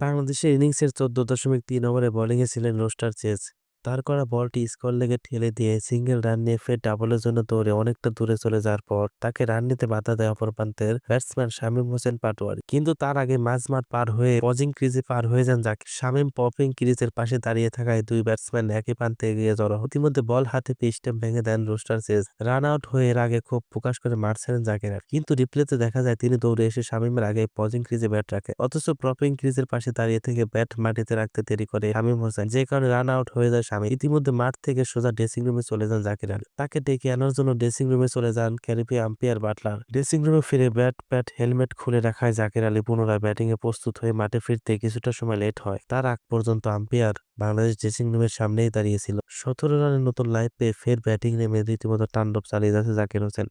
বাংলাদেশের ইনিংসের চোদ্দ দশমিক তিন ওভারে বোলিংয়ে ছিলেন রোস্টার চেজ। তার করা বলটি স্কোর লেগে ঠেলে দিয়ে সিঙ্গেল রান নিয়ে ফের ডাবলের জন্য দৌড়ে অনেকটা দূরে চলে যাওয়ার পর তাকে রান নিতে বাধা দেয় অপর প্রান্তের ব্যাটসম্যান শামীম হোসেন পাটোয়ারি। কিন্তু তার আগে মাঝ মাঝমাঠ পার হয়ে পজিং ক্রিজে পার হয়ে যান জাকির। শামীম পপিং ক্রিজের পাশে দাঁড়িয়ে থাকায় দুই ব্যাটসম্যান একই প্রান্তে এগিয়ে জড়ো। ইতিমধ্যে বল হাতে পেয়ে স্টেম ভেঙে দেন রোস্টার চেজ। রান আউট হয়ে এর আগে খুব প্রকাশ করে মার ছেড়েন জাকির। কিন্তু রিপ্লেতে দেখা যায় তিনি দৌড়ে এসে শামীমের আগে পজিং ক্রিজে ব্যাট রাখে। অথচ প্রপিং ক্রিজের পাশে দাঁড়িয়ে থেকে ব্যাট মাটিতে রাখতে দেরি করে শামীম হোসেন। যে কারণে রান আউট হয়ে যায় শামীম ইতিমধ্যে মাঠ থেকে সোজা ড্রেসিং রুমে চলে যান জাকির আলী। তাকে ডেকে আনার জন্য ড্রেসিং রুমে চলে যান ক্যারিপি আম্পিয়ার বাটলার। ড্রেসিং রুমে ফিরে ব্যাট, প্যাট, হেলমেট খুলে রাখায় জাকির আলী পুনরায় ব্যাটিং এ প্রস্তুত হয়ে মাঠে ফিরতে কিছুটা সময় লেট হয়। তার আগ পর্যন্ত আম্পিয়ার বাংলাদেশ ড্রেসিং রুমের সামনেই দাঁড়িয়েছিল। সতেরো রানের নতুন লাইফ পেয়ে ফের ব্যাটিং নেমে রীতিমতো তাণ্ডব চালিয়ে যাচ্ছে জাকির হোসেন।